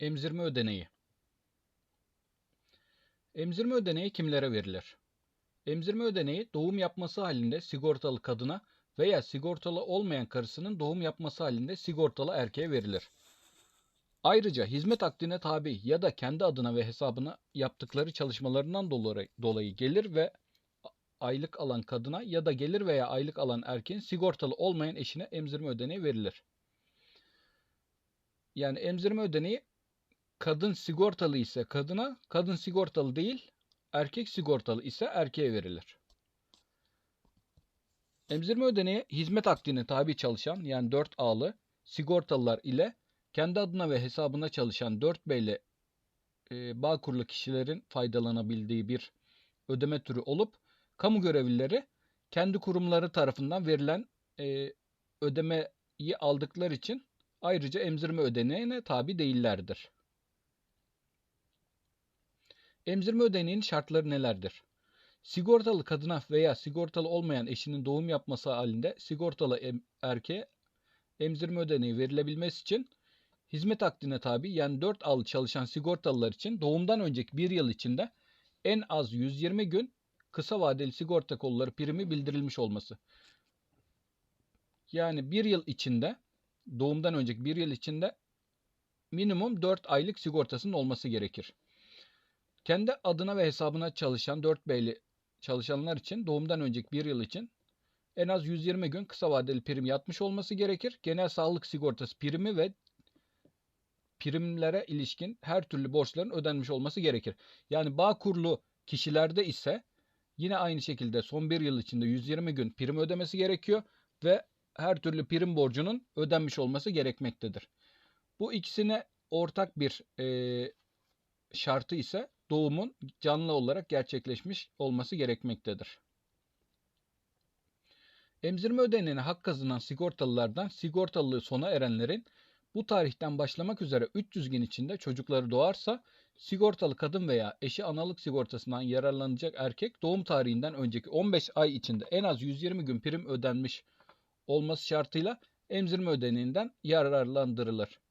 Emzirme ödeneği. Emzirme ödeneği kimlere verilir? Emzirme ödeneği doğum yapması halinde sigortalı kadına veya sigortalı olmayan karısının doğum yapması halinde sigortalı erkeğe verilir. Ayrıca hizmet akdine tabi ya da kendi adına ve hesabına yaptıkları çalışmalarından dolayı, dolayı gelir ve aylık alan kadına ya da gelir veya aylık alan erkeğin sigortalı olmayan eşine emzirme ödeneği verilir. Yani emzirme ödeneği kadın sigortalı ise kadına, kadın sigortalı değil, erkek sigortalı ise erkeğe verilir. Emzirme ödeneği hizmet akdine tabi çalışan yani 4A'lı sigortalılar ile kendi adına ve hesabına çalışan 4B ile e, bağ kurulu kişilerin faydalanabildiği bir ödeme türü olup kamu görevlileri kendi kurumları tarafından verilen e, ödemeyi aldıkları için ayrıca emzirme ödeneğine tabi değillerdir. Emzirme ödeneğinin şartları nelerdir? Sigortalı kadına veya sigortalı olmayan eşinin doğum yapması halinde sigortalı em- erkeğe emzirme ödeneği verilebilmesi için hizmet akdine tabi yani 4 al çalışan sigortalılar için doğumdan önceki bir yıl içinde en az 120 gün kısa vadeli sigorta kolları primi bildirilmiş olması. Yani bir yıl içinde doğumdan önceki bir yıl içinde minimum 4 aylık sigortasının olması gerekir. Kendi adına ve hesabına çalışan 4 beyli çalışanlar için doğumdan önceki bir yıl için en az 120 gün kısa vadeli prim yatmış olması gerekir. Genel sağlık sigortası primi ve primlere ilişkin her türlü borçların ödenmiş olması gerekir. Yani bağ kurulu kişilerde ise yine aynı şekilde son bir yıl içinde 120 gün prim ödemesi gerekiyor ve her türlü prim borcunun ödenmiş olması gerekmektedir. Bu ikisine ortak bir e, şartı ise doğumun canlı olarak gerçekleşmiş olması gerekmektedir. Emzirme ödeneğine hak kazanan sigortalılardan sigortalılığı sona erenlerin bu tarihten başlamak üzere 300 gün içinde çocukları doğarsa sigortalı kadın veya eşi analık sigortasından yararlanacak erkek doğum tarihinden önceki 15 ay içinde en az 120 gün prim ödenmiş olması şartıyla emzirme ödeneğinden yararlandırılır.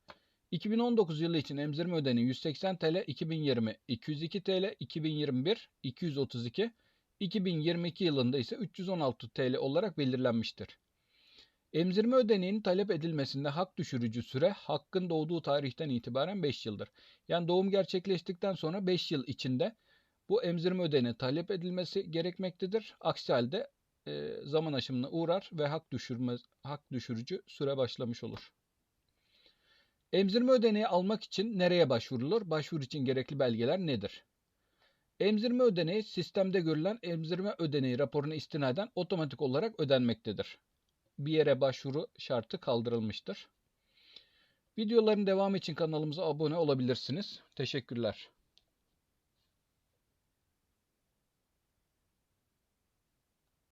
2019 yılı için emzirme ödeneği 180 TL, 2020 202 TL, 2021 232, 2022 yılında ise 316 TL olarak belirlenmiştir. Emzirme ödeneğinin talep edilmesinde hak düşürücü süre hakkın doğduğu tarihten itibaren 5 yıldır. Yani doğum gerçekleştikten sonra 5 yıl içinde bu emzirme ödeneği talep edilmesi gerekmektedir. Aksi halde e, zaman aşımına uğrar ve hak düşürme hak düşürücü süre başlamış olur. Emzirme ödeneği almak için nereye başvurulur? Başvuru için gerekli belgeler nedir? Emzirme ödeneği sistemde görülen emzirme ödeneği raporuna istinaden otomatik olarak ödenmektedir. Bir yere başvuru şartı kaldırılmıştır. Videoların devamı için kanalımıza abone olabilirsiniz. Teşekkürler.